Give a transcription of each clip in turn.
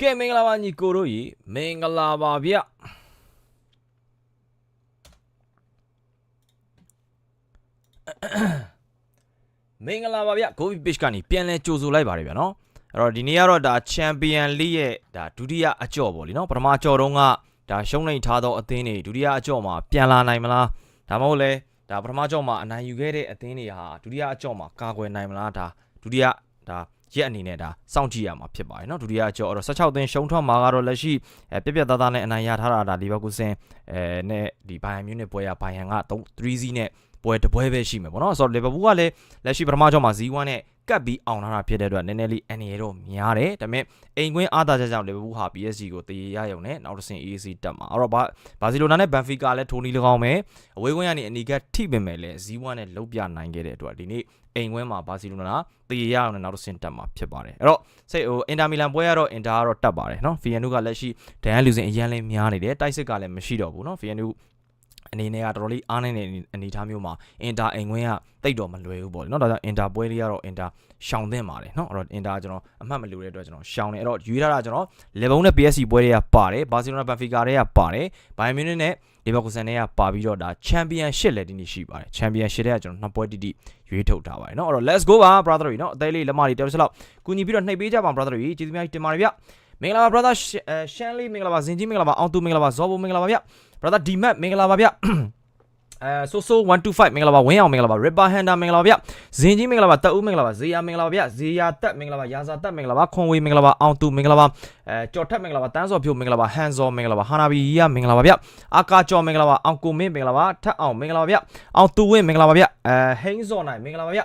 ကဲမင်္ဂလာပါညီကိုတို့ကြီးမင်္ဂလာပါဗျမင်္ဂလာပါဗျ Gobi Page ကနေပြန်လဲကြိုဆိုလိုက်ပါတယ်ဗျာနော်အဲ့တော့ဒီနေ့ကတော့ဒါ Champion League ရဲ့ဒါဒုတိယအကြော့ပေါ့လीနော်ပထမအကြော့တုန်းကဒါရှုံးနေထားသောအသင်းတွေဒုတိယအကြော့မှာပြန်လာနိုင်မလားဒါမှမဟုတ်လဲဒါပထမအကြော့မှာအနိုင်ယူခဲ့တဲ့အသင်းတွေဟာဒုတိယအကြော့မှာကာကွယ်နိုင်မလားဒါဒုတိယ ဒါရက်အနေနဲ့ဒါစောင့်ကြည့်ရမှာဖြစ်ပါတယ်เนาะဒုတိယအကြော့အဲ့တော့16သင်းရှုံးထွက်မှာကတော့လက်ရှိအဲပြက်ပြက်သားသားနဲ့အနိုင်ရထားတာဒါလီဗာပူးဆင်အဲနဲ့ဒီဘိုင်ယန်မြူနစ်ပွဲရဘိုင်ယန်က3 3စီးနဲ့ပွဲတစ်ပွဲပဲရှိမယ်ပေါ့နော်ဆိုတော့လီဗာပူးကလည်းလက်ရှိပထမကြောမှာ Z1 နဲ့ ကတ်ပြီးအောင်လာတာဖြစ်တဲ့အတွက်နည်းနည်းလေးအန်ရတော့များတယ်ဒါပေမဲ့အိမ်ကွင်းအားသာချက်ကြောင့်လီဗာပူးဟာ PSG ကိုတည်ရရုံနဲ့နောက်တစ်ဆင့် AC တက်မှာအဲ့တော့ဘာဘာစီလိုနာနဲ့ဘန်ဖီကာလည်းထိုးနီ၎င်းမယ်အဝေးကွင်းကနေအနီကထိပင်မယ်လဲ Z1 နဲ့လုတ်ပြနိုင်ခဲ့တဲ့အတွက်ဒီနေ့အိမ်ကွင်းမှာဘာစီလိုနာတည်ရရုံနဲ့နောက်တစ်ဆင့်တက်မှာဖြစ်ပါတယ်အဲ့တော့စိတ်ဟိုအင်တာမီလန်ပွဲကတော့အင်တာကတော့တက်ပါတယ်နော်ဖီယန်နုကလက်ရှိဒန်ယန်လူစင်အရန်လေးများနေတယ်တိုက်စစ်ကလည်းမရှိတော့ဘူးနော်ဖီယန်နု အနေနဲ့ကတော်တော်လေးအားနေတဲ့အနေအထားမျိုးမှာအင်တာအိမ်ခွင်းကတိတ်တော့မလွယ်ဘူးပေါ့လေเนาะဒါကြောင့်အင်တာပွဲလေးကတော့အင်တာရှောင်သင့်ပါတယ်เนาะအဲ့တော့အင်တာကျွန်တော်အမှတ်မလို့တဲ့အတွက်ကျွန်တော်ရှောင်တယ်အဲ့တော့ယူထားတာကျွန်တော်လေဘုံနဲ့ PSG ပွဲတွေကပါတယ်ဘာစီလိုနာဘန်ဖီကာတွေကပါတယ်ဘိုင်မြူနစ်နဲ့ဒီဘက်ကူဆန်တွေကပါပြီးတော့ဒါချန်ပီယံရှစ်လည်းဒီနေ့ရှိပါတယ်ချန်ပီယံရှစ်တဲ့ကကျွန်တော်နှစ်ပွဲတိတိရွေးထုတ်ထားပါတယ်เนาะအဲ့တော့ let's go ပါ brother တွေเนาะအသေးလေးလက်မတွေတော်တော်စလောက်ကူညီပြီးတော့နှိပ်ပေးကြပါ brother တွေကျေးဇူးများတင်ပါတယ်ဗျ မင်္ဂလာပါ brother ရှန်လီမင်္ဂလာပါဇင်ကြီးမင်္ဂလာပါအောင်သူမင်္ဂလာပါဇောဘိုမင်္ဂလာပါဗျ brother ဒီမတ်မင်္ဂလာပါဗျ အဲဆိုဆို125မင်္ဂလာပါဝင်းအောင်မင်္ဂလာပါ Ripper Hander မင်္ဂလာပါဗျဇင်ကြီးမင်္ဂလာပါတက်ဦးမင်္ဂလာပါဇေယျမင်္ဂလာပါဗျဇေယျတက်မင်္ဂလာပါရာဇာတက်မင်္ဂလာပါခွန်ဝေမင်္ဂလာပါအောင်သူမင်္ဂလာပါအဲကြော်ထက်မင်္ဂလာပါတန်းစော်ဖြိုမင်္ဂလာပါဟန်ဇော်မင်္ဂလာပါဟာနာဘီရီယာမင်္ဂလာပါဗျအာကာကျော်မင်္ဂလာပါအောင်ကိုမင်းမင်္ဂလာပါထက်အောင်မင်္ဂလာပါဗျအောင်သူဝင်းမင်္ဂလာပါဗျအဲဟိန်းဇော်နိုင်မင်္ဂလာပါဗျ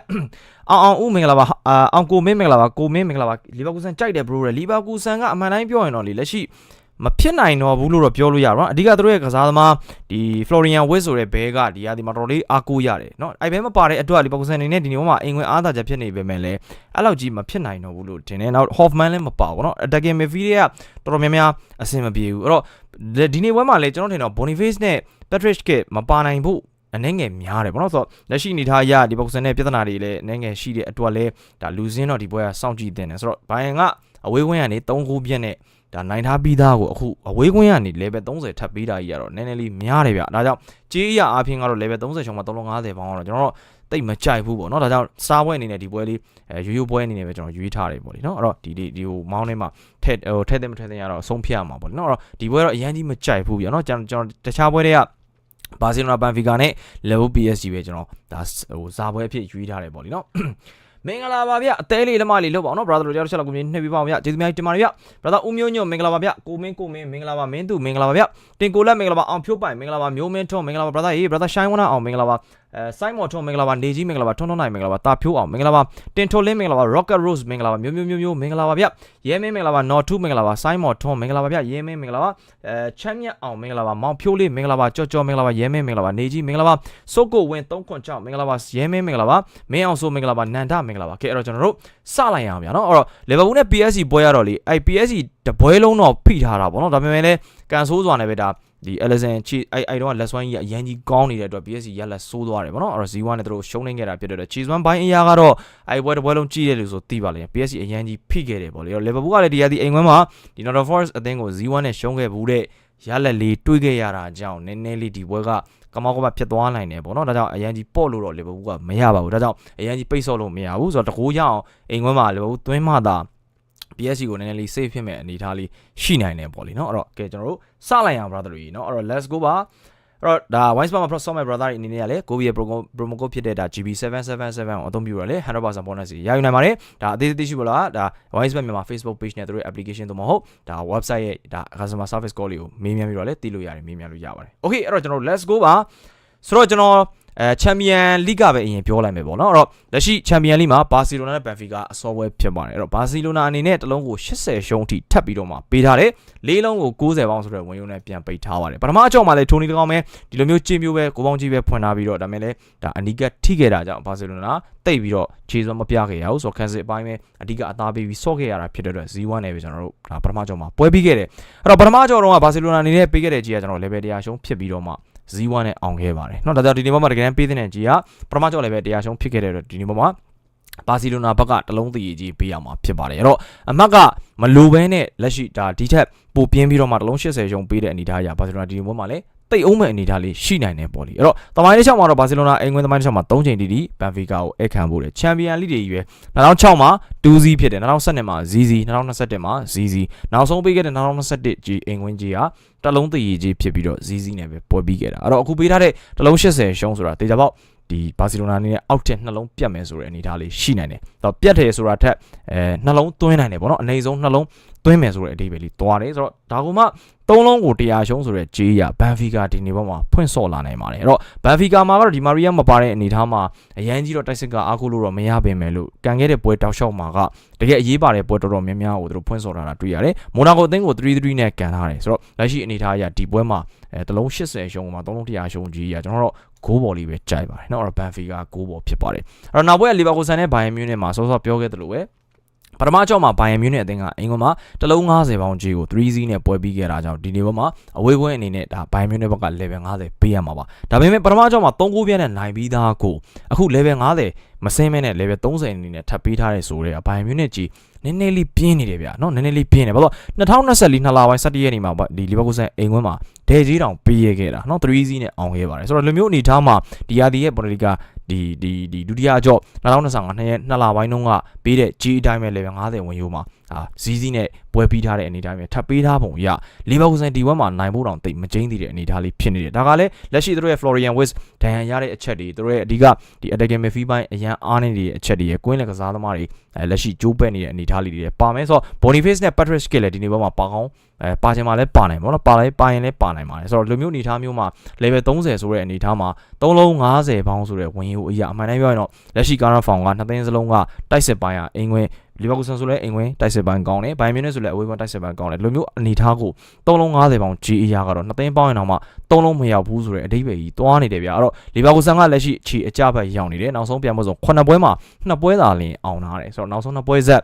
အောင်အောင်ဦးမင်္ဂလာပါအာအောင်ကိုမင်းမင်္ဂလာပါကိုမင်းမင်္ဂလာပါလီဗာပူးဆန်ကြိုက်တယ်ဘရိုရလီဗာပူးဆန်ကအမှန်တိုင်းပြောရင်တော့လေလက်ရှိ မဖြစ်နိုင်တော့ဘူးလို့တော့ပြောလို့ရတော့အဓိကသူတို့ရဲ့ကစားသမားဒီ Florian Witt ဆိုတဲ့ဘဲကဒီဟာဒီမှာတော်တော်လေးအားကိုးရတယ်เนาะအဲ့ဘဲမပါတဲ့အတွက်လီဗာပူးဆန်အနေနဲ့ဒီနေ့မှာအင်ဝင်အားသာချက်ဖြစ်နေပေမဲ့လည်းအဲ့လောက်ကြီးမဖြစ်နိုင်တော့ဘူးလို့ထင်တယ်နောက် Hoffman လည်းမပါဘူးเนาะ attacking midfield ကတော်တော်များများအဆင်မပြေဘူးအဲ့တော့ဒီနေ့ပွဲမှာလည်းကျွန်တော်ထင်တော့ Boniface နဲ့ Patrick ကမပါနိုင်ဘူးအနေငယ်များတယ်ဗောနော်ဆိုတော့လက်ရှိအနေထားအရဒီဘောက်ဆန်နဲ့ပြဿနာတွေလည်းအနေငယ်ရှိတဲ့အတွက်လဲဒါလူစင်းတော့ဒီပွဲကစောင့်ကြည့်တင်တယ်ဆိုတော့ဘိုင်ယန်ကအဝေးကွင်းကနေ3ဂိုးပြည့်နဲ့ ဒါနိုင်ထားပြီးသားကိုအခုအဝေးကွင်းကနေ level 30ထပ်ပေးတာကြီးကတော့နည်းနည်းလေးများတယ်ဗျဒါကြောင့်ကြေးရအားဖြင့်ကတော့ level 30ချောင်းမှာ350ပေါင်းတော့ကျွန်တော်တို့တိတ်မကြိုက်ဘူးပေါ့နော်ဒါကြောင့်စားပွဲအနေနဲ့ဒီပွဲလေးအဲရိုးရိုးပွဲအနေနဲ့ပဲကျွန်တော်ရွေးထားတယ်ပေါ့လေနော်အဲ့တော့ဒီဒီဒီဟိုမောင်းထဲမှာထက်ဟိုထက်တဲ့မထက်တဲ့ရတော့ဆုံးဖြတ်ရမှာပေါ့လေနော်အဲ့တော့ဒီပွဲတော့အရင်ကြီးမကြိုက်ဘူးဗျာနော်ကျွန်တော်ကျွန်တော်တခြားပွဲတွေကဘာစီလိုနာဘန်ဖီကာနဲ့ level PSG ပဲကျွန်တော်ဒါဟိုဇာပွဲအဖြစ်ရွေးထားတယ်ပေါ့လीနော် မင်္ဂလာပါဗျအသေးလေးလက်မလေးလုပ်ပါအောင်နော် brother တို့ကြောက်ချက်လောက်ကိုမြင်နှိပ်ပြပါအောင်ဗျကျေးဇူးများတင်ပါတယ်ဗျ brother ဦးမျိုးညွန့်မင်္ဂလာပါဗျကိုမင်းကိုမင်းမင်္ဂလာပါမင်းသူမင်္ဂလာပါဗျတင်ကိုလက်မင်္ဂလာပါအောင်ဖြိုးပိုင်မင်္ဂလာပါမျိုးမင်းထွန်းမင်္ဂလာပါ brother ရေး brother ရှိုင်းဝနာအောင်မင်္ဂလာပါ အဲဆိုင်းမော်ထွန်းမင်္ဂလာပါနေကြီးမင်္ဂလာပါထွန်းထွန်းနိုင်မင်္ဂလာပါတာဖြိုးအောင်မင်္ဂလာပါတင်ထိုလင်းမင်္ဂလာပါ rocket rose မင်္ဂလာပါမျိုးမျိုးမျိုးမျိုးမင်္ဂလာပါဗျရဲမင်းမင်္ဂလာပါနော်ထူးမင်္ဂလာပါဆိုင်းမော်ထွန်းမင်္ဂလာပါဗျရဲမင်းမင်္ဂလာပါအဲချမ်းမြတ်အောင်မင်္ဂလာပါမောင်ဖြိုးလေးမင်္ဂလာပါကြော်ကြော်မင်္ဂလာပါရဲမင်းမင်္ဂလာပါနေကြီးမင်္ဂလာပါစိုးကိုဝင်း306မင်္ဂလာပါရဲမင်းမင်္ဂလာပါမင်းအောင်စိုးမင်္ဂလာပါနန္ဒမင်္ဂလာပါကဲအဲ့တော့ကျွန်တော်တို့စလိုက်ရအောင်ဗျာနော်အဲ့တော့ Liverpool နဲ့ PSG ပွဲရတော့လေအဲ့ PSG တပွဲလုံးတော့ဖိထားတာပေါ့နော်ဒါပေမဲ့လည်းကန်ဆိုးစွာနဲ့ပဲဒါ ဒီ Ellison ချီအဲ့အဲ့တော့လက်စွမ်းကြီးအရန်ကြီးကောင်းနေတဲ့အတွက် PSG ရက်လက်ဆိုးသွားတယ်ပေါ့နော်အဲ့တော့ Z1 နဲ့တို့ရှုံးနေခဲ့တာဖြစ်တဲ့အတွက် Cheese One ဘိုင်းအရာကတော့အဲ့ပွဲတစ်ပွဲလုံးကြည့်ရလို့ဆိုသိပါလိမ့်မယ် PSG အရန်ကြီးဖိခဲ့တယ်ပေါ့လေအဲ့တော့ Liverpool ကလည်းဒီရသည်အိမ်ခွင်းမှာဒီ Nottingham Forest အသင်းကို Z1 နဲ့ရှုံးခဲ့ဘူးတဲ့ရလက်လေးတွေးခဲ့ရတာကြောင့်နည်းနည်းလေးဒီပွဲကကမောက်ကမဖြစ်သွားနိုင်တယ်ပေါ့နော်ဒါကြောင့်အရန်ကြီးပေါ့လို့တော့ Liverpool ကမရပါဘူးဒါကြောင့်အရန်ကြီးပိတ်ဆော့လို့မရဘူးဆိုတော့တကူရအောင်အိမ်ခွင်းမှာ Liverpool သွင်းမှသာ PSC ကိုနည်းနည်းလေး save ဖြစ်မဲ့အနေအထားလေးရှိနိုင်တယ်ပေါ့လေနော်အဲ့တော့ကဲကျွန်တော်တို့စလိုက်ရအောင် brother တွေနော်အဲ့တော့ let's go ပါတော့ဒါ wise bomb မှာ pro software brother တွေအနေနဲ့ကလည်း Gobi promo code ဖြစ်တဲ့ဒါ GB777 ကိုအသုံးပြုရလဲ100% bonus ရယူနိုင်ပါတယ်ဒါအသေးသေးရှိပါလားဒါ wise bomb မြန်မာ Facebook page နဲ့သူတို့ application သို့မဟုတ်ဒါ website ရဲ့ဒါ customer service call လေးကိုမေးမြန်းပြီးတော့လဲသိလို့ရတယ်မေးမြန်းလို့ရပါတယ် okay အဲ့တော့ကျွန်တော် let's go ပါဆိုတော့ကျွန်တော် အဲချန်ပီယံလိကပဲအရင်ပြောလိုက်မယ်ပေါ့နော်အဲ့တော့လက်ရှိချန်ပီယံလိမှာဘာစီလိုနာနဲ့ဘန်ဖီကအစောပွဲဖြစ်ပါတယ်အဲ့တော့ဘာစီလိုနာအနေနဲ့တလုံးကို80ရှုံးအထိထပ်ပြီးတော့မှပေးထားတယ်လေးလုံးကို90ပေါင်းဆိုတဲ့ဝင်ရုံနဲ့ပြန်ပိတ်ထားပါတယ်ပထမအကြောက်မှာလည်းထိုနီတကောင်ပဲဒီလိုမျိုးကျင်းမျိုးပဲကိုပေါင်းကြီးပဲဖွင့်ထားပြီးတော့ဒါမဲ့လည်းဒါအနီးကထိခဲ့တာကြောင့်ဘာစီလိုနာတိတ်ပြီးတော့ခြေစွမ်းမပြခဲ့ရဘူးဆိုတော့ခန်းစစ်အပိုင်းပဲအဓိကအသားပေးပြီးဆော့ခဲ့ရတာဖြစ်တဲ့အတွက် Z1 နဲ့ပဲကျွန်တော်တို့ဒါပထမကြောက်မှာပွဲပြီးခဲ့တယ်အဲ့တော့ပထမကြောက်တော့ကဘာစီလိုနာအနေနဲ့ပေးခဲ့တဲ့ကြီးကကျွန်တော် level 100ရှုံးဖြစ်ပြီးတော့မှ Z1 နဲ့အောင်ခဲ့ပါတယ်เนาะဒါကြောင့်ဒီနေ့မှာတကယ်တမ်းပေးတဲ့ကြီးကပထမကြောက်လည်းပဲတရားရှုံးဖြစ်ခဲ့တဲ့အတွက်ဒီနေ့မှာ ဘာစီလိုနာဘက်ကတလုံးတည်ကြီးပေးရမှာဖြစ်ပါတယ်အဲ့တော့အမတ်ကမလိုဘဲနဲ့လက်ရှိဒါဒီထက်ပိုပြင်းပြီးတော့မှတလုံး80ရုံပေးတဲ့အနေအထားအရဘာစီလိုနာဒီပွဲမှာလည်း တိတ်အောင်မဲ့အနေအထားလေးရှိနိုင်တယ်ပေါ့လေအဲ့တော့တမိုင်းတစ်ချောင်းမှာတော့ဘာစီလိုနာအိမ်ဝင်တမိုင်းတစ်ချောင်းမှာ3ချိန်တီတီဘန်ဖီကာကိုအခမ်းဖို့တယ်ချန်ပီယံလိတွေကြီးပဲ2006မှာ2-0ဖြစ်တယ်2012မှာ0-0 2021မှာ0-0နောက်ဆုံးပေးခဲ့တဲ့2021ကြီးအိမ်ဝင်ကြီးကတလုံးတည်ကြီးဖြစ်ပြီးတော့0-0နဲ့ပဲပွဲပြီးခဲ့တာအဲ့တော့အခုပေးထားတဲ့တလုံး80ရှုံးဆိုတာတေချာပေါက်ဒီဘာစီလိုနာအနေနဲ့အောက်တက်နှလုံးပြတ်မယ်ဆိုတဲ့အနေအထားလေးရှိနိုင်တယ်။တော့ပြတ်တယ်ဆိုတာထက်အဲနှလုံးသွင်းနိုင်တယ်ပေါ့နော်။အနေဆုံးနှလုံးသွင်းမယ်ဆိုတဲ့အဓိပ္ပာယ်လေးသွားတယ်ဆိုတော့ဒါကမှ သုံးလုံးကိုတရားရှုံးဆိုတဲ့ကြေးရဘန်ဖီကာဒီနေဘောမှာဖွင့်ဆော့လာနိုင်ပါတယ်အဲ့တော့ဘန်ဖီကာမှာကတော့ဒီမာရီယာမပါတဲ့အနေထားမှာအရန်ကြီးတော့တိုက်စစ်ကအားကိုးလို့တော့မရပင်မယ်လို့ကန်ခဲ့တဲ့ပွဲတောက်လျှောက်မှာကတကယ်အရေးပါတဲ့ပွဲတော်တော်များများကိုသူတို့ဖွင့်ဆော့လာတာတွေ့ရတယ်မိုနာကိုအသင်းကို3-3နဲ့ကန်ထားတယ်ဆိုတော့လက်ရှိအနေထားအရဒီပွဲမှာအဲတလုံး80ရှုံးမှာ3လုံး100ရှုံးကြီးရကျွန်တော်တို့ကိုးဘော်လေးပဲကြိုက်ပါတယ်နော်အဲ့တော့ဘန်ဖီကာကိုးဘော်ဖြစ်ပါတယ်အဲ့တော့နောက်ပွဲကလီဗာပူးဆန်နဲ့ဘိုင်ယန်မြူးနဲ့မှာစောစောပြောခဲ့သလိုပဲ ပထမကြောက်မှာဘိုင်ယန်မြူးနစ်အသင်းကအင်္ဂုံမှာတလုံး90ပေါင်ကြီးကို3-0နဲ့ပွဲပြီးခဲ့တာကြောင့်ဒီနေ့ပေါ်မှာအဝေးကွင်းအနေနဲ့ဒါဘိုင်ယန်မြူးနစ်ဘက်က level 50ပေးရမှာပါဒါပေမဲ့ပထမကြောက်မှာ3-9ပြည့်နဲ့နိုင်ပြီးသားကိုအခု level 50မစင်းမဲနဲ့ level 30အနေနဲ့ထပ်ပေးထားတဲ့ဆိုတော့ဘိုင်ယန်မြူးနစ်ကြီးနည်းနည်းလေးပြင်းနေတယ်ဗျာနော်နည်းနည်းလေးပြင်းနေဘာလို့2024နှစ်လပိုင်း17ရက်နေ့မှာဒီလီဗာပူးဆန်အိမ်ကွင်းမှာဒဲကြီးတောင်ပေးရခဲ့တာနော်3-0နဲ့အောင်ခဲ့ပါတယ်ဆိုတော့လူမျိုးအနေထားမှာဒီယာဒီရဲ့ပေါ်လီကာ ဒီဒီဒီဒုတိယအကြော့2025နှစ်ရက်နှစ်လပိုင်းတုန်းကပေးတဲ့ G အတိုင်းပဲ level 50ဝင်ရိုးမှာ အာဇီးဇီးနဲ့ပွဲပြီးထားတဲ့အနေအတိုင်းပဲထပ်ပေးထားပုံရလီဗာပူးဆန်ဒီဝက်မှာနိုင်ဖို့တောင်တိတ်မကျင်းသေးတဲ့အနေအထားလေးဖြစ်နေတယ်ဒါကလည်းလက်ရှိသူတို့ရဲ့ Florian Wirtz ဒဏ်ရာရတဲ့အချက်တွေသူတို့ရဲ့အဓိကဒီ attacking midfield ပိုင်းအရန်အားနေတဲ့အချက်တွေရဲ့ကွင်းလက်ကစားသမားတွေအဲလက်ရှိဂျိုးပက်နေတဲ့အနေအထားလေးတွေပါမယ်ဆိုတော့ Boniface နဲ့ Patrick Schick လည်းဒီနေ့ဘက်မှာပါကောင်းအဲပါချင်မှာလည်းပါနိုင်ပါတော့ပါလိုက်ပါရင်လည်းပါနိုင်ပါတယ်ဆိုတော့လူမျိုးအနေထားမျိုးမှာ level 30ဆိုတဲ့အနေထားမှာ3လုံး50ပေါင်းဆိုတဲ့ဝင်ယူအရာအမှန်တမ်းပြောရင်တော့လက်ရှိ current form ကနှစ်သိန်းစလုံးကတိုက်စစ်ပိုင်းကအင်ကွင်း လီဗာပူးဆန်ဆိုလည်းအင်ကွင်းတိုက်စစ်ပိုင်းကောင်းတယ်ဘိုင်မြူနစ်ဆိုလည်းအဝေးကွင်းတိုက်စစ်ပိုင်းကောင်းတယ်လူမျိုးအနေထားကို3လုံး50ပေါင်း G အရာကတော့နှစ်သိန်းပေါင်းရင်တော့မှ3လုံးမရောက်ဘူးဆိုတဲ့အဓိပ္ပာယ်ကြီးသွားနေတယ်ဗျာအဲ့တော့လီဗာပူးဆန်ကလက်ရှိအခြေအကြဘက်ရောက်နေတယ်နောက်ဆုံးပြန်ဖို့ဆို9ပွဲမှာ2ပွဲသာလင်အောင်ထားတယ်ဆိုတော့နောက်ဆုံး2ပွဲဆက်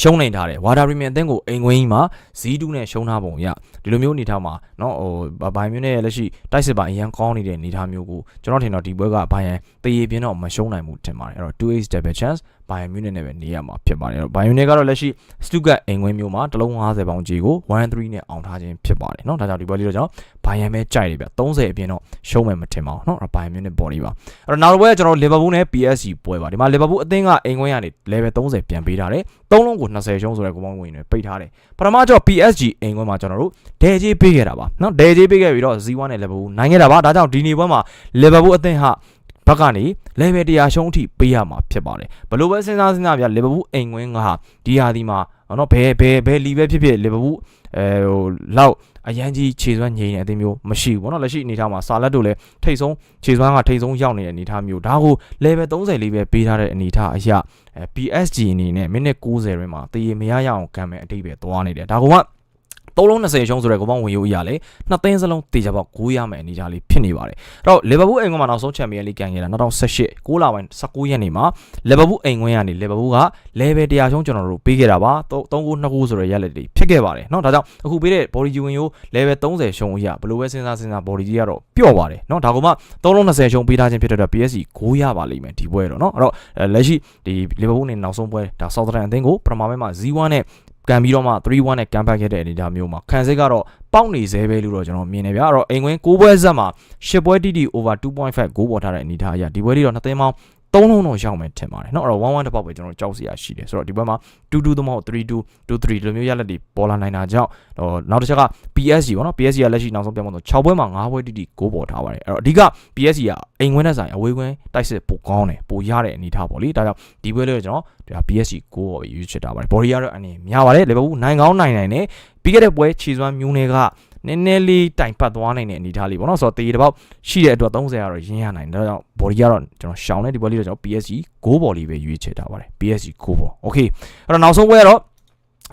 ရှုံးနေထားတယ်ဝါဒါပရီမီယံအသင်းကိုအိမ်ကွင်းကြီးမှာဇီးတူးနဲ့ရှုံးထားပုံရဒီလိုမျိုးအနေထားမှာเนาะဟိုဘိုင်မျိုးနဲ့လက်ရှိတိုက်စစ်ပါအရန်ကောင်းနေတဲ့အနေထားမျိုးကိုကျွန်တော်ထင်တော့ဒီပွဲကဘိုင်ယန်တရေပြင်းတော့မရှုံးနိုင်ဘူးထင်ပါတယ်အဲ့တော့ 2x double chance ဘိုင်ယန်မြူနစ်နဲ့ပဲနေရမှာဖြစ်ပါတယ်အဲ့တော့ဘိုင်ယန်မြူနစ်ကတော့လက်ရှိစတူဂတ်အိမ်ကွင်းမျိုးမှာတလုံး50ပေါင်ကြီးကို1-3နဲ့အောင်ထားခြင်းဖြစ်ပါတယ်เนาะဒါကြောင့်ဒီပွဲလေးတော့ကျွန်တော်ဘိုင်ယန်ပဲကြိုက်တယ်ဗျ30အပြင်တော့ရှုံးမယ်မထင်ပါဘူးเนาะအဲ့တော့ဘိုင်ယန်မြူနစ်ပေါ်လေးပါအဲ့တော့နောက်တစ်ပွဲကကျွန်တော်လီဗာပူးနဲ့ PSG ပွဲပါဒီမှာလီဗာပူးအသင်းကအိမ်ကွင်းကနေ level 30ပြန်ပေးထားတယ်သုံးလုံးကို20ရှုံးဆိုတဲ့ကိုပေါင်းဝင်တွေပိတ်ထားတယ်ပထမကျော် PSG အိမ်ကွင်းမှာကျွန်တော်တို့ဒဲကြီးပေးခဲ့တာပါเนาะဒဲကြီးပေးခဲ့ပြီးတော့ Z1 နဲ့ level နိုင်ခဲ့တာပါဒါကြောင့်ဒီနေ့ပွဲမှာ level အသင်းဟာ ဘက်ကနေ level 100ရှုံးအထိပေးရမှာဖြစ်ပါတယ်ဘလို့ပဲစဉ်းစားစဉ်းစားပြလီဗာပူးအိမ်ကွင်းကဒီဟာဒီမှာနော်ဘယ်ဘယ်ဘယ်လီပဲဖြစ်ဖြစ်လီဗာပူးအဲဟိုလောက်အရန်ကြီးခြေစွမ်းငြိမ်တဲ့အသင်းမျိုးမရှိဘူးเนาะလက်ရှိအနေထားမှာဆာလက်တို့လည်းထိတ်ဆုံးခြေစွမ်းကထိတ်ဆုံးရောက်နေတဲ့အနေထားမျိုးဒါကို level 30လေးပဲပေးထားတဲ့အနေထားအရာအဲ PSG အနေနဲ့မိနစ်90ရင်းမှာတည်ရမရရအောင်ကံမဲ့အတိတ်ပဲသွားနေတယ်ဒါကမှ 3လုံး20ရှုံးဆိုတဲ့ကိုပေါင်းဝင်ယူအရာလေနှစ်သိန်းစလုံးတေချာပေါက်9ရမယ်အနေအထားလေးဖြစ်နေပါတယ်အဲ့တော့လီဗာပူးအိမ်ကွင်းမှာနောက်ဆုံးချန်ပီယံလိကန်ခဲ့တာ2018 6လပိုင်း19ရက်နေ့မှာလီဗာပူးအိမ်ကွင်းကနေလီဗာပူးက level 100ရှုံးကျွန်တော်တို့ပေးခဲ့တာပါ3ခု2ခုဆိုတဲ့ရက်လက်တွေဖြစ်ခဲ့ပါတယ်เนาะဒါကြောင့်အခုပေးတဲ့ body ယူဝင်ယူ level 30ရှုံးအရာဘယ်လိုပဲစဉ်းစားစဉ်းစား body ကြီးကတော့ပျော့ပါတယ်เนาะဒါကမှ3လုံး20ရှုံးပေးထားခြင်းဖြစ်တဲ့အတွက် PSG 9ရပါလိမ့်မယ်ဒီပွဲတော့เนาะအဲ့တော့လက်ရှိဒီလီဗာပူးနေနောက်ဆုံးပွဲဒါ Southampton အသင်းကိုပထမပိုင်းမှာ0-1နဲ့ ကန်ပြီးတော့မှ3-1နဲ့ကန်ဘက်ခဲ့တဲ့အနေအထားမျိုးမှာခံစစ်ကတော့ပေါက်နေသေးပဲလို့တော့ကျွန်တော်မြင်နေဗျာအဲ့တော့အိမ်ဝင်6ပွဲဆက်မှာ10ပွဲတိတိ over 2.5ဂိုးပေါ်ထားတဲ့အနေအထားအရဒီပွဲလေးတော့နှစ်သိန်းပေါင်း သုံးလုံးတော့ရောက်မယ်ထင်ပါတယ်เนาะအဲ့တော့1-1တစ်ပေါက်ပဲကျွန်တော်ကြောက်စရာရှိတယ်ဆိုတော့ဒီဘက်မှာ2-2သမဟုတ်3-2 2-3ဒီလိုမျိုးရလက်တွေပေါ်လာနိုင်တာကြောင့်ဟိုနောက်တစ်ချက်က PSG ပေါ့နော် PSG ကလက်ရှိနောက်ဆုံးပြန်မလို့6ပွဲမှာ9ပွဲတိတိဂိုးပေါ်ထားပါတယ်အဲ့တော့အဓိက PSG ကအိမ်ဝင်တဲ့ဆိုင်အဝေးကွင်းတိုက်စစ်ပိုကောင်းတယ်ပိုရတဲ့အနေထားပေါ့လေဒါကြောင့်ဒီပွဲလေးတော့ကျွန်တော်ဒါ PSG ကိုပေါ်ရွေးချယ်တာပါတယ်ဘော်ရီယာတော့အနေများပါတယ်လီဗာပူးနိုင်ကောင်းနိုင်နိုင်နဲ့ပြီးခဲ့တဲ့ပွဲခြေစွမ်းမျိုးတွေက နည်းနည်းလေးတိုင်ပတ်သွားနိုင်တဲ့အနေအထားလေးပေါ့နော်ဆိုတော့တေးတစ်ပေါက်ရှိတဲ့အတွက်30ကတော့ရင်းရနိုင်တယ်ဒါကြောင့် body ကတော့ကျွန်တော်ရှောင်းတယ်ဒီဘောလေးတော့ကျွန်တော် PSG 6ဘောလေးပဲရွေးချယ်ထားပါတယ် PSG 6ဘော okay အဲ့တော့နောက်ဆုံးပွဲကတော့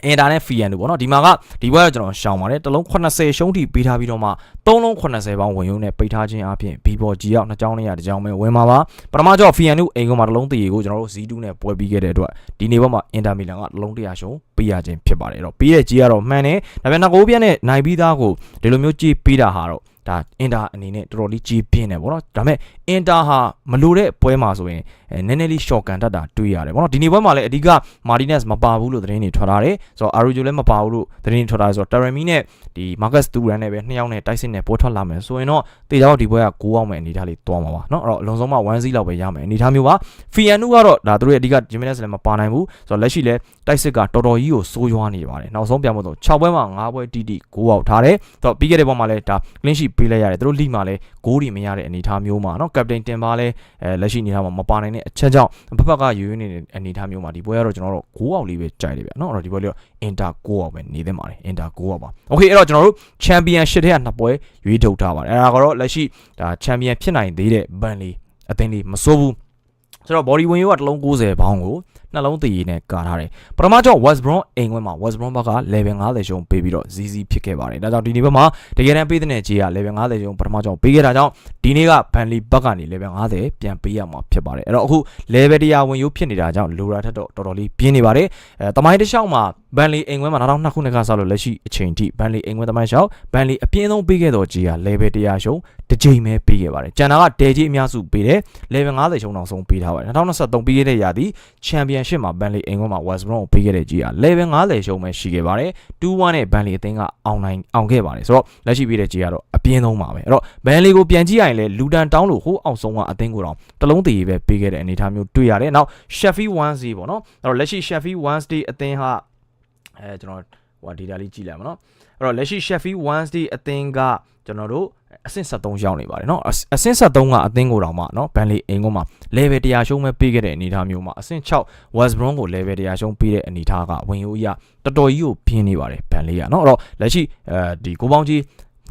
အင်တာနက်ဖီယန်တို့ပေါ့နော်ဒီမှာကဒီဘက်ကကျွန်တော်ရှောင်းပါတယ်တစ်လုံး80ရှုံးထိပေးထားပြီးတော့မှ3လုံး80ပေါင်းဝင်ရုံနဲ့ပိတ်ထားခြင်းအပြင်ဘီဘော်ဂျီရောက်နှစ်ကြောင်းနဲ့ရတစ်ကြောင်းပဲဝင်မှာပါပထမကျော့ဖီယန်တို့အိမ်ကမှာတစ်လုံးတည်ကိုကျွန်တော်တို့ Z2 နဲ့ပွဲပြီးခဲ့တဲ့အတွက်ဒီနေ့ဘက်မှာအင်တာမီလန်ကတစ်လုံး100ရှုံးပေးရခြင်းဖြစ်ပါတယ်အဲ့တော့ပေးတဲ့ကြီးကတော့မှန်တယ်ဒါပေမဲ့နောက်ကိုပြည့်နဲ့နိုင်ပြီးသားကိုဒီလိုမျိုးကြီးပေးတာဟာတော့ဒါအင်တာအနေနဲ့တော်တော်လေးကြီးပြင်းတယ်ဗောနော်ဒါပေမဲ့အင်တာဟာမလိုတဲ့ပွဲမှာဆိုရင်အဲနည်းနည်းလေး short ကန်တတ်တာတွေ့ရတယ်ပေါ့နော်ဒီနေ့ဘက်မှာလည်းအဓိက Martinez မပါဘူးလို့သတင်းတွေထွက်လာတယ်ဆိုတော့ Arroyo လည်းမပါဘူးလို့သတင်းတွေထွက်လာတယ်ဆိုတော့ Taremi နဲ့ဒီ Marcus Thuram နဲ့ပဲနှစ်ယောက်နဲ့တိုက်စစ်နဲ့ပွဲထွက်လာမယ်ဆိုရင်တော့တေချောက်ဒီဘက်က9အောင်မယ်အနေထားလေးတွားမှာပါနော်အဲ့တော့အလုံးစုံမှ1-0လောက်ပဲရမယ်အနေထားမျိုးပါ Fianu ကတော့ဒါသူတို့ရဲ့အဓိက Jimenez လည်းမပါနိုင်ဘူးဆိုတော့လက်ရှိလည်းတိုက်စစ်ကတော်တော်ကြီးကိုစိုးရွားနေပါတယ်နောက်ဆုံးပြန်ဖို့ဆို6ပွဲမှာ5ပွဲတိတိ9အောင်ထားတယ်ဆိုတော့ပြီးခဲ့တဲ့ပွဲမှာလည်းဒါ clean sheet ပေးလိုက်ရတယ်သူတို့လိမှာလည်းဂိုးတွေမရတဲ့အနေထားမျိုးမှာနော် Captain Tim ပါလည်းအဲလက်ရှိအနေထားမှာမပါနိုင်တဲ့အချက်ကြောင့်ဘက်ဘက်ကရွေးရွေးနေတဲ့အနေထားမျိုးမှာဒီပွဲကတော့ကျွန်တော်တို့6အောင်လေးပဲကြိုက်တယ်ဗျနော်အဲ့တော့ဒီပွဲလေးတော့ Inter 6အောင်ပဲနေသင့်ပါတယ် Inter 6အောင်ပါ Okay အဲ့တော့ကျွန်တော်တို့ Championship ထဲကနှစ်ပွဲရွေးထုတ်ထားပါတယ်အဲ့ဒါကတော့လက်ရှိဒါ Champion ဖြစ်နိုင်သေးတဲ့ Burnley အသင်းလေးမစိုးဘူးဆိုတော့ body weight ကတလုံး90ပေါင်းကိုနှလုံးတည်ရည်နဲ့ကာထားတယ်ပထမကျော့ West Brom အိမ်ခွင်းမှာ West Brom ဘက်က level 50ရှုံးပေးပြီးတော့ ZZ ဖြစ်ခဲ့ပါတယ်ဒါကြောင့်ဒီနေ့ဘက်မှာတကယ်တမ်းပေးတဲ့ကြီးက level 50ရှုံးပထမကျော့ပေးခဲ့တာကြောင့်ဒီနေ့က Burnley ဘက်ကနေ level 50ပြန်ပေးရမှာဖြစ်ပါတယ်အဲ့တော့အခု level 100ဝင်ရိုးဖြစ်နေတာကြောင့်လိုရာထက်တော့တော်တော်လေးပြင်းနေပါတယ်အဲတမိုင်းတစ်လျှောက်မှာ Burnley အိမ်ခွင်းမှာ2002ခုနှစ်ကစလို့လက်ရှိအချိန်ထိ Burnley အိမ်ခွင်းတမိုင်းလျှောက် Burnley အပြင်းဆုံးပေးခဲ့တော့ကြီးက level 100ရှုံးတစ်ချိန်ပဲပေးခဲ့ပါတယ်ကျန်တာကဒေကြီးအများစုပေးတယ် level 50ရှုံးအောင်ဆုံးပေးထားပါတယ်2023ပြီးခဲ့တဲ့ရာသီ championship မှာ Burnley အိမ်ခွင်းမှာ West Brom ကိုပေးခဲ့တဲ့ကြီးက level 50ရှုံးပဲရှိခဲ့ပါတယ်2-1နဲ့ Burnley အသင်းကအောင်နိုင်အောင်ခဲ့ပါတယ်ဆိုတော့လက်ရှိပေးတဲ့ကြီးကတော့အပြင်းဆုံးပါပဲအဲ့တော့ Burnley ကိုပြန်ကြည့်ရရင်လည်းလူတန်တောင်းလို့ဟိုးအောင်ဆုံးကအသင်းကိုတော့တလုံးတည်ပဲပေးခဲ့တဲ့အနေအထားမျိုးတွေ့ရတယ်နောက် Sheffield Wednesday ပေါ့နော်အဲ့တော့လက်ရှိ Sheffield Wednesday အသင်းဟာအဲကျွန်တော်ဟို data လေးကြည့်လိုက်ပါနော်အဲ့တော့လက်ရှိ Sheffield Wednesday အသင်းကကျွန်တော်တို့ အဆင့်73ရောက်နေပါတယ်เนาะအဆင့်73ကအသင်းကိုတောင်မှเนาะဘန်လီအိမ်ကမှ level 100ရှုံးမဲ့ပေးခဲ့တဲ့အနေအထားမျိုးမှာအဆင့်6 West Brom ကို level 100ရှုံးပေးတဲ့အနေအထားကဝင်ရိုးအရတော်တော်ကြီးကိုပြင်းနေပါတယ်ဘန်လီကเนาะအဲ့တော့လက်ရှိအဲဒီကိုပေါင်းကြီး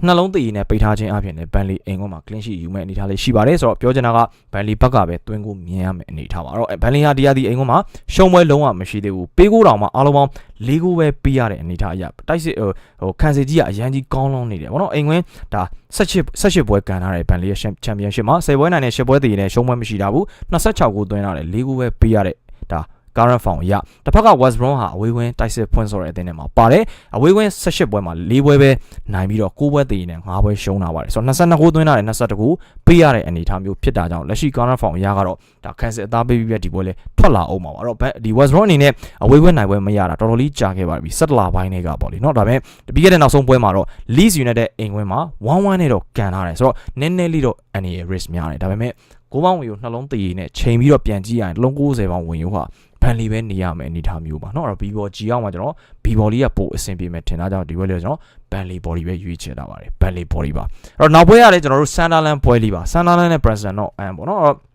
နှလုံးတည်နဲ့ပိတ်ထားခြင်းအပြင်လည်းဘန်လီအိမ်ကမှ clean sheet ယူမဲ့အနေအထားလေးရှိပါတယ်ဆိုတော့ပြောချင်တာကဘန်လီဘက်ကပဲတွင်းကိုမြင်ရမယ့်အနေအထားပါအဲ့တော့ဘန်လီဟာဒီယာဒီအိမ်ကမှရှုံးပွဲလုံးဝမရှိသေးဘူးပေးကိုတောင်မှအားလုံးပေါင်း၄ကိုပဲပေးရတဲ့အနေအထားအရတိုက်စစ်ဟိုခံစီကြီးကအရန်ကြီးကောင်းလုံးနေတယ်ဗောနော်အိမ်ဝင်ဒါ18 18ပွဲကန်ထားတယ်ဘန်လီရဲ့ချန်ပီယံရှစ်မှာ10ပွဲနိုင်နဲ့10ပွဲတည်နဲ့ရှုံးပွဲမရှိတာဘူး26ကိုသွင်းထားတယ်၄ကိုပဲပေးရတဲ့ဒါ current form အရတစ်ဖက်က West Brom ဟာအဝေးဝင်းတိုက်စစ်ဖွင့်ဆိုတဲ့အသင်းထဲမှာပါတယ်အဝေးဝင်း18ပွဲမှာ4ပွဲပဲနိုင်ပြီးတော့9ပွဲတည်နဲ့5ပွဲရှုံးတာပါတယ်ဆိုတော့22ကိုသွင်းထားတယ်22ကိုပေးရတဲ့အနေအထားမျိုးဖြစ်တာကြောင့်လက်ရှိ current form အရကတော့ဒါခန်းစစ်အသားပေးပြီးပြဒီပွဲလဲထွက်လာအောင်ပါပါအဲ့တော့ဒီ West Brom အနေနဲ့အဝေးဝင်းနိုင်ပွဲမရတာတော်တော်လေးကြာခဲ့ပါပြီ17လပိုင်းတွေကပေါ့လေเนาะဒါပေမဲ့ပြီးခဲ့တဲ့နောက်ဆုံးပွဲမှာတော့ Leeds United အိမ်ခွင်းမှာ1-1နဲ့တော့ကန်ထားတယ်ဆိုတော့နည်းနည်းလေးတော့ NA risk များတယ်ဒါပေမဲ့ကိုပေါင်းဝင်ကိုနှလုံးတည်ရည်နဲ့ချိန်ပြီးတော့ပြန်ကြည့်ရရင်လုံး90ပေါင်းဝင်ရိုးဟာ ဘန်လီပဲနေရမယ်အနေထားမျိုးပါเนาะအဲ့တော့ B ball G အောင်မှာကျွန်တော် B ball လေးကပိုအဆင်ပြေမယ်ထင်တာကြောင့်ဒီဘက်လေးကျွန်တော်ဘန်လီ body ပဲရွေးချယ်တာပါတယ်ဘန်လီ body ပါအဲ့တော့နောက်ပွဲရလဲကျွန်တော်တို့ Sunderland ပွဲလေးပါ Sunderland နဲ့ Preston တော့အမ်ပေါ့เนาะအဲ့တော့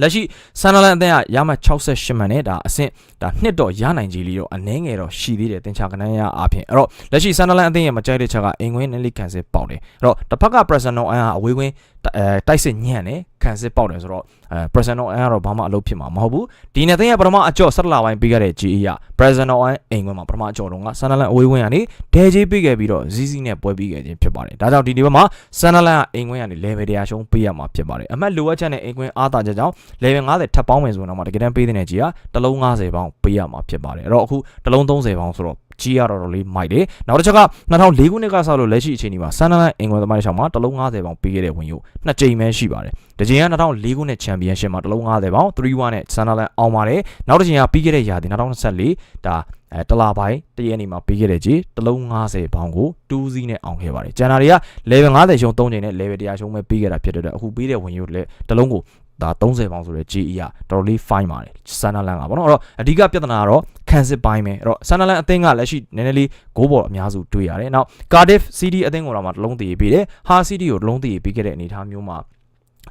လက်ရှိဆန်နလန်အသင်းကရမှ68မှန်နဲ့ဒါအဆင့်ဒါနှစ်တော့ရနိုင်ကြီးလေးတော့အနည်းငယ်တော့ရှိသေးတယ်တင်ချာကနန်းရအားဖြင့်အဲ့တော့လက်ရှိဆန်နလန်အသင်းရဲ့မကြိုက်တဲ့ချက်ကအိမ်ဝင်းနဲ့လိကန်စစ်ပေါက်တယ်အဲ့တော့တစ်ဖက်က Preston အန်ဟာအဝေးဝင်း အဲတိုက်စစ်ညံ့တယ်ခံစစ်ပေါက်တယ်ဆိုတော့အဲ Preston အန်ကတော့ဘာမှအလုပ်ဖြစ်မှာမဟုတ်ဘူးဒီနေ့အသင်းကပထမအကြော့ဆက်လာပိုင်းပေးခဲ့တဲ့ GE က Preston အန်အိမ်ဝင်းမှာပထမအကြော့တော့ကဆန်နလန်အဝေးဝင်းကနေဒဲကြီးပေးခဲ့ပြီးတော့ ZZ နဲ့ပွဲပြီးခဲ့ခြင်းဖြစ်ပါတယ်ဒါကြောင့်ဒီနေ့ဘက်မှာဆန်နလန်ကအိမ်ဝင်းကနေ level တရားရှုံးပေးရမှာဖြစ်ပါတယ်အမှတ်လိုအပ်ချက်နဲ့အိမ်ဝင်းအားသာချက်ကြောင့် level 50ထပ်ပေါင်းမယ်ဆိုတော့မှတကယ်တမ်းပေးတဲ့ကြီးကတစ်လုံး90ပေါင်းပေးရမှာဖြစ်ပါတယ်အဲ့တော့အခုတစ်လုံး30ပေါင်းဆိုတော့ ကြီးရတော့တော်လေးမိုက်တယ်နောက်တစ်ချက်က2004ခုနှစ်ကစလို့လက်ရှိအချိန်ဒီမှာဆန်နလန်အင်္ဂလန်သမိုင်းရှောင်းမှာတစ်လုံး90ပေါင်းပေးခဲ့တဲ့ဝင်ယူနှစ်ကြိမ်ပဲရှိပါတယ်ဒီချိန်က2004ခုနှစ်ချန်ပီယံရှစ်မှာတစ်လုံး90ပေါင်း3-1နဲ့ဆန်နလန်အောင်ပါတယ်နောက်တစ်ချိန်ကပြီးခဲ့တဲ့ရာသီ2024ဒါအဲတလာပိုင်းတရက်နေမှာပေးခဲ့တဲ့ကြီးတစ်လုံး90ပေါင်းကို2စီးနဲ့အောင်ခဲ့ပါတယ်ကျန်တာတွေက level 50ရှုံး3ချိန်နဲ့ level 100ရှုံးပဲပေးခဲ့တာဖြစ်တဲ့အတွက်အခုပေးတဲ့ဝင်ယူလည်းတစ်လုံးကို ဒါ30ပေါင်ဆိုတဲ့ GE ကတော်တော်လေး fine ပါတယ်ဆန်နာလန်ကပေါ့နော်အဲ့တော့အဓိကပြဿနာကတော့ခံစစ်ပိုင်းပဲအဲ့တော့ဆန်နာလန်အသင်းကလက်ရှိနည်းနည်းလေးဂိုးဘော်အများစုတွေ့ရတယ်နောက် Cardiff City အသင်းကိုတော့မှတစ်လုံးတည်ပြီးတယ် Hull City ကိုတစ်လုံးတည်ပြီးခဲ့တဲ့အနေအထားမျိုးမှာ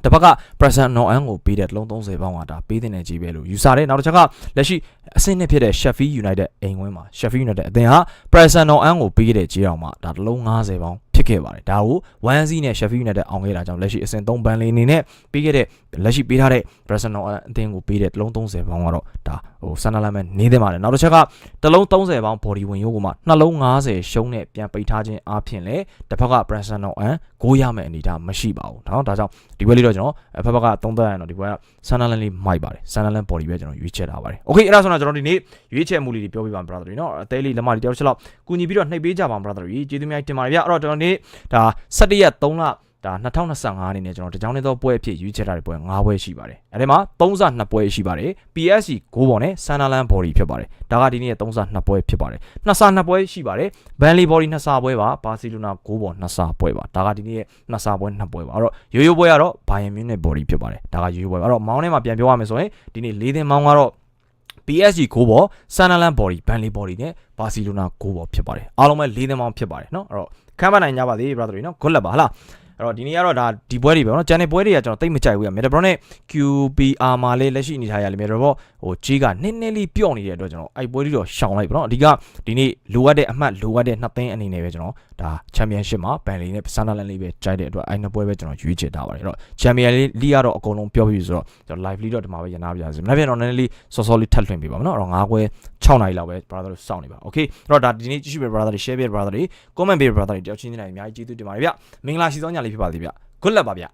တစ်ဖက်က Preston North ကိုပေးတဲ့လုံး30ပေါင်းကဒါပေးတဲ့နေကြီးပဲလို့ယူဆတယ်နောက်တစ်ချက်ကလက်ရှိအဆင့်နှစ်ဖြစ်တဲ့ Sheffield United အိမ်ဝင်းမှာ Sheffield United အသင်းဟာ Preston North ကိုပေးတဲ့ကြီးအောင်မှာဒါတစ်လုံး50ပေါင်း ဖြစ်ခဲ့ပါတယ်ဒါကို1 C နဲ့ Sheffield United အောင်ခဲ့တာကြောင့်လက်ရှိအဆင့်3ဘန်လီအနေနဲ့ပြီးခဲ့တဲ့လက်ရှိပေးထားတဲ့ Arsenal အသင်းကိုပေးတဲ့တလုံး30ပေါင်းကတော့ဒါ ဟိုဆန်နာလာမန်နေသင့်ပါတယ်နောက်တစ်ချက်ကတလုံး30ပေါင်း body ဝင်ရိုးကိုမှနှလုံး90ရှုံးနဲ့ပြန်ပိတ်ထားခြင်းအပြင်လည်းတစ်ဖက်က Branson တော့အန်ဂိုးရမယ်အနေဒါမရှိပါဘူးနော်ဒါကြောင့်ဒီဘက်လေးတော့ကျွန်တော်အဖက်ဘက်ကသုံးသက်ရအောင်ဒီဘက်ကဆန်နာလန်လေးမိုက်ပါတယ်ဆန်နာလန် body ပဲကျွန်တော်ရွေးချယ်ထားပါတယ် okay အဲ့ဒါဆိုတော့ကျွန်တော်ဒီနေ့ရွေးချယ်မှုလေးတွေပြောပြပါမယ် brother တွေနော်အသေးလေးလက်မလေးတယောက်ချက်လောက်ကူညီပြီးတော့နှိပ်ပေးကြပါမယ် brother တွေကျေးဇူးများတင်ပါတယ်ဗျအဲ့တော့ကျွန်တော်ဒီဒါ17ရက်3လ ဒါ2025အနေနဲ့ကျွန်တော်တကြောင်နေသောပွဲအဖြစ်ရွေးချယ်ထားတဲ့ပွဲ9ပွဲရှိပါတယ်အဲဒီမှာ3ဆ2ပွဲရှိပါတယ် PSG 6ပေါ်နဲ့ Sunderland Body ဖြစ်ပါတယ်ဒါကဒီနေ့3ဆ2ပွဲဖြစ်ပါတယ်2ဆ2ပွဲရှိပါတယ် Burnley Body 2ဆပွဲပါ Barcelona 6ပေါ်2ဆပွဲပါဒါကဒီနေ့2ဆပွဲ2ပွဲပါအဲ့တော့ရိုးရိုးပွဲကတော့ Bayern Munich Body ဖြစ်ပါတယ်ဒါကရိုးရိုးပွဲပါအဲ့တော့မောင်းထဲမှာပြန်ပြောရမယ်ဆိုရင်ဒီနေ့၄သင်းမောင်းကတော့ PSG 6ပေါ် Sunderland Body Burnley Body နဲ့ Barcelona 6ပေါ်ဖြစ်ပါတယ်အားလုံးပဲ၄သင်းမောင်းဖြစ်ပါတယ်เนาะအဲ့တော့ခမ်းမနိုင်ကြပါသေး brother တွေเนาะ good luck ပါဟလား အဲ့တော့ဒီနေ့ကတော့ဒါဒီပွဲတွေပဲเนาะ channel ပွဲတွေကကျွန်တော်တိတ်မကြိုက်ဘူးရ Metabron နဲ့ QPR မှာလေးလက်ရှိအနေထားရလေ Metabron ဟိုကြီးကနည်းနည်းလေးပြော့နေတဲ့အတွက်ကျွန်တော်အဲ့ပွဲတွေတော့ရှောင်လိုက်ပါเนาะအဓိကဒီနေ့လိုအပ်တဲ့အမှတ်လိုအပ်တဲ့နှစ်သင်းအနေနဲ့ပဲကျွန်တော်ဒါ Championship မှာ Burnley နဲ့ Sunderland လေးပဲကြိုက်တဲ့အတွက်အဲ့နှစ်ပွဲပဲကျွန်တော်ရွေးချယ်ထားပါတယ်အဲ့တော့ Champion League ကတော့အကုန်လုံးပြောပြီးဆိုတော့ကျွန်တော် live league တော့ဒီမှာပဲရနာပြရစီမနေ့ပြန်တော့နည်းနည်းလေးစောစောလေးထပ်လွှင့်ပေးပါမယ်เนาะအဲ့တော့၅ပွဲ6နိုင်လောက်ပဲ brother တို့စောင့်နေပါ okay အဲ့တော့ဒါဒီနေ့ကြည့်ရှုပေး brother တွေ share ပေး brother တွေ comment ပေး brother တွေတယောက်ချင်းချင်းတိုင်းအများကြီးကျေးဇူးတင်ပါတယ်ဗျမင်္ဂလာရှိသောညလေး ဖြစ်ပါစေဗျ good luck ပါဗျ